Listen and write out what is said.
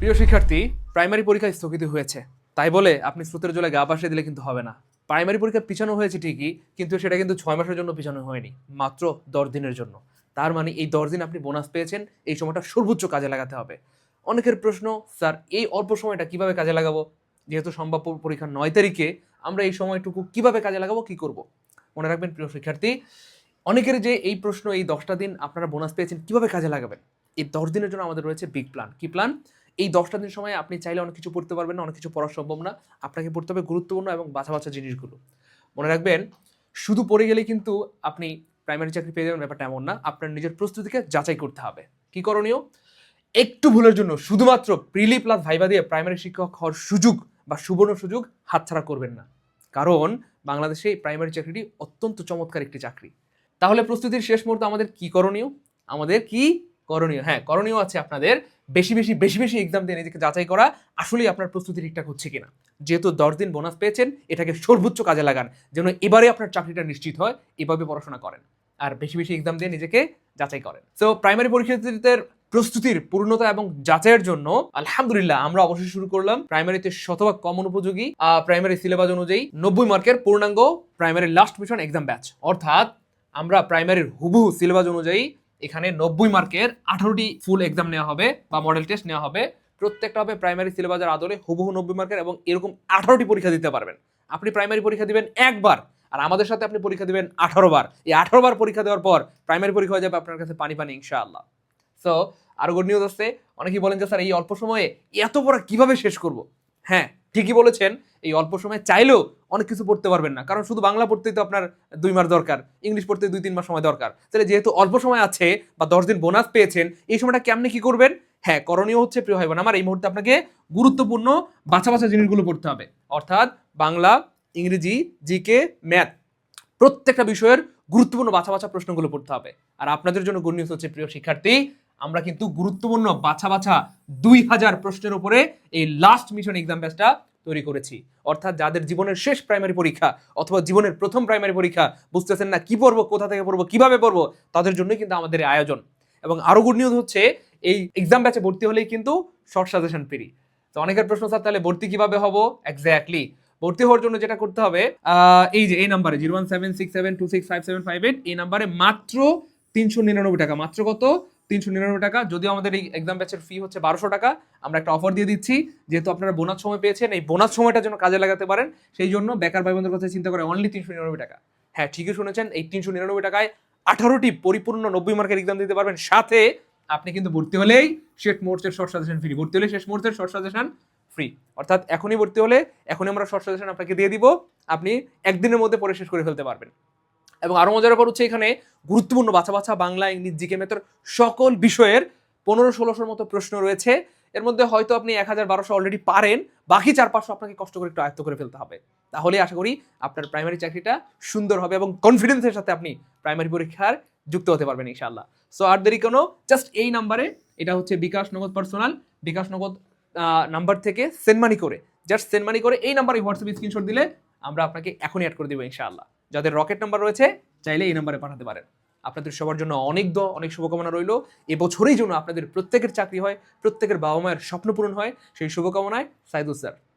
প্রিয় শিক্ষার্থী প্রাইমারি পরীক্ষা স্থগিত হয়েছে। তাই বলে আপনি স্রোতের জলে গা ভাসিয়ে দিলে কিন্তু হবে না। প্রাইমারি পরীক্ষা পিছানো হয়েছে ঠিকই, কিন্তু সেটা কিন্তু ছয় মাসের জন্য পিছানো হয়নি, মাত্র দশ দিনের জন্য। তার মানে এই দশ দিন আপনি বোনাস পেয়েছেন, এই সময়টা সর্বোচ্চ কাজে লাগাতে হবে। অনেকের প্রশ্ন, স্যার, এই অল্প সময়টা কীভাবে কাজে লাগাবো? যেহেতু সম্ভাব্য পরীক্ষা নয় তারিখে, আমরা এই সময়টুকু কীভাবে কাজে লাগাবো, কি করব? মনে রাখবেন প্রিয় শিক্ষার্থী, অনেকের যে এই প্রশ্ন, এই দশটা দিন আপনারা বোনাস পেয়েছেন কীভাবে কাজে লাগাবেন? এই দশ দিনের জন্য আমাদের রয়েছে বিগ প্ল্যান কি প্ল্যান এই দশটা দিন সময় আপনি চাইলে অনেক কিছু পড়তে পারবেন না, অনেক কিছু পড়া সম্ভব না। আপনাকে পড়তে হবে গুরুত্বপূর্ণ এবং বাছা বাছা জিনিসগুলো। মনে রাখবেন, শুধু পড়ে গেলে কিন্তু আপনি প্রাইমারি চাকরি পেয়ে যাবেন, ব্যাপারটা এমন না। আপনার নিজের প্রস্তুতিকে যাচাই করতে হবে। কি করণীয়? একটু ভুলের জন্য শুধুমাত্র প্রিলি প্লাস ভাইবা দিয়ে প্রাইমারি শিক্ষক হওয়ার সুযোগ বা সুবর্ণ সুযোগ হাতছাড়া করবেন না। কারণ, বাংলাদেশে এই প্রাইমারি চাকরিটি অত্যন্ত চমৎকার একটি চাকরি। তাহলে প্রস্তুতির শেষ মুহূর্তে আমাদের কি করণীয়? আমাদের কি করণীয় হ্যাঁ করণীয় আছে আপনাদের বেশি বেশি বেশি বেশি এক্সাম দিয়ে নিজেকে যাচাই করা, আসলেই আপনার প্রস্তুতি ঠিকঠাক হচ্ছে কিনা। যেহেতু দশ দিন বোনাস পেয়েছেন, এটাকে সর্বোচ্চ কাজে লাগান, যেন এবারে আপনার চাকরিটা নিশ্চিত হয়, এভাবে পড়াশোনা করেন। আর বেশি বেশি এক্সাম দিয়ে নিজেকে যাচাই করেন। তো প্রাইমারি পরীক্ষার্থীদের প্রস্তুতির পূর্ণতা এবং যাচাইয়ের জন্য, আলহামদুলিল্লাহ, আমরা অবশ্যই শুরু করলাম। প্রাইমারিতে শতভাগ কমন উপযোগী প্রাইমারি সিলেবাস অনুযায়ী নব্বই মার্কের পূর্ণাঙ্গ primary last mission exam batch অর্থাৎ, আমরা প্রাইমারির হুবহু সিলেবাস অনুযায়ী এখানে নব্বই মার্কের আঠারোটি ফুল এক্সাম নেওয়া হবে বা মডেল টেস্ট নেওয়া হবে। প্রত্যেকটা হবে প্রাইমারি সিলেবাসের আদলে হুবহু নব্বই মার্কের এবং এরকম আঠারোটি পরীক্ষা দিতে পারবেন। আপনি প্রাইমারি পরীক্ষা দিবেন একবার আর আমাদের সাথে আপনি পরীক্ষা দিবেন আঠারো বার। এই আঠারো বার পরীক্ষা দেওয়ার পর প্রাইমারি পরীক্ষা হয়ে যাবে আপনার কাছে পানি পানি, ইনশাআল্লাহ। সো আরও গুড নিউজ আছে। অনেকেই বলেন যে, স্যার, এই অল্প সময়ে এত পড়া কীভাবে শেষ করব? হ্যাঁ ঠিকই বলেছেন, এই অল্প সময়ে চাইলেও অনেক কিছু পড়তে পারবেন না। কারণ শুধু বাংলা পড়তেই তো আপনার দুই মাস দরকার, ইংলিশ পড়তে দুই তিন মাস সময় দরকার। তাহলে যেহেতু অল্প সময় আছে বা দশ দিন বোনাস পেয়েছেন, এই সময়টা কেমনে কি করবেন? হ্যাঁ করণীয় হচ্ছে প্রিয় বোন আমার এই মুহূর্তে আপনাকে গুরুত্বপূর্ণ বাছা বাছা জিনিসগুলো পড়তে হবে। অর্থাৎ বাংলা, ইংরেজি, জিকে, ম্যাথ, প্রত্যেকটা বিষয়ের গুরুত্বপূর্ণ বাছা বাছা প্রশ্নগুলো পড়তে হবে। আর আপনাদের জন্য গুড নিউজ হচ্ছে, প্রিয় শিক্ষার্থী, আমরা কিন্তু গুরুত্বপূর্ণ বাছা বাছা দুই হাজার প্রশ্নের উপরে এই লাস্ট মিশন এক্সাম ব্যাচটা তৈরি করেছি। অর্থাৎ যাদের জীবনের শেষ প্রাইমারি পরীক্ষা অথবা জীবনের প্রথম প্রাইমারি পরীক্ষা বুঝতেছেন না কি পড়ব, কোথা থেকে পড়ব, কীভাবে পড়ব, তাদের জন্যই কিন্তু আমাদের আয়োজন। এবং আরও গুড নিউজ হচ্ছে, এই এক্সাম ব্যাচে ভর্তি হলেই কিন্তু শর্ট সাজেশন ফ্রি তো অনেকের প্রশ্ন, স্যার, তাহলে ভর্তি কীভাবে হব? এক্স্যাক্টলি ভর্তি হওয়ার জন্য যেটা করতে হবে এই যে, এই নাম্বারে zero one seven six seven two six five seven five eight এই নাম্বারে মাত্র তিনশো নিরানব্বই টাকা। মাত্র কত? তিনশো নিরানব্বই টাকা। যদিও আমাদের এই এক্সাম ব্যাচের ফি হচ্ছে বারোশো টাকা, আমরা একটা অফার দিয়ে দিচ্ছি। যেহেতু আপনারা বোনাস সময় পেয়েছেন, এই বোনাস সময়টা যেন কাজে লাগাতে পারেন। সেই জন্য বেকার ভাই বোনদের কথা চিন্তা করে অনলি তিনশো নিরানব্বই টাকা। হ্যাঁ ঠিকই শুনেছেন, এই তিনশো নিরানব্বই টাকায় আঠারোটি পরিপূর্ণ নব্বই মার্কের এক্সাম দিতে পারবেন। সাথে আপনি কিন্তু ভর্তি হলেই শেষ মুহূর্তের শর্ট সাজেশন ফ্রি ভর্তি হলে শেষ মুহূর্তের শর্ট সাজেশন ফ্রি অর্থাৎ এখনই ভর্তি হলে, এখনই আমরা শর্ট সাজেশন আপনাকে দিয়ে দিব। আপনি একদিনের মধ্যে পরে শেষ করে ফেলতে পারবেন। এবং আরও মজার ব্যাপার হচ্ছে এখানে গুরুত্বপূর্ণ বাছা বাছা বাংলা, ইংলিশ, জিকে, মেথর সকল বিষয়ের পনেরো, ষোলোশোর মতো প্রশ্ন রয়েছে। এর মধ্যে হয়তো আপনি এক হাজার বারোশো অলরেডি পারেন, বাকি চার পাঁচশো আপনাকে কষ্ট করে একটু আয়ত্ত করে ফেলতে হবে। তাহলে আশা করি আপনার প্রাইমারি চাকরিটা সুন্দর হবে এবং কনফিডেন্সের সাথে আপনি প্রাইমারি পরীক্ষার যুক্ত হতে পারবেন ইনশাল্লাহ সো আর দেরি কোনো? জাস্ট এই নাম্বারে এটা হচ্ছে বিকাশ নগদ পার্সোনাল বিকাশ নগদ নাম্বার থেকে সেন্ড মানি করে। জাস্ট সেন্ড মানি করে এই নাম্বারে হোয়াটসঅ্যাপ স্ক্রিনশট দিলে আমরা আপনাকে এখনই অ্যাড করে দেবো ইনশাআল্লাহ। যাদের রকেট নাম্বার রয়েছে, চাইলে এই নাম্বারে পাঠাতে পারেন। আপনাদের সবার জন্য অনেক দ অনেক শুভকামনা রইল। এবছরেই জন্য আপনাদের প্রত্যেকের চাকরি হয়, প্রত্যেকের বাবা মায়ের স্বপ্ন পূরণ হয়, সেই শুভকামনায় সাইদুল স্যার।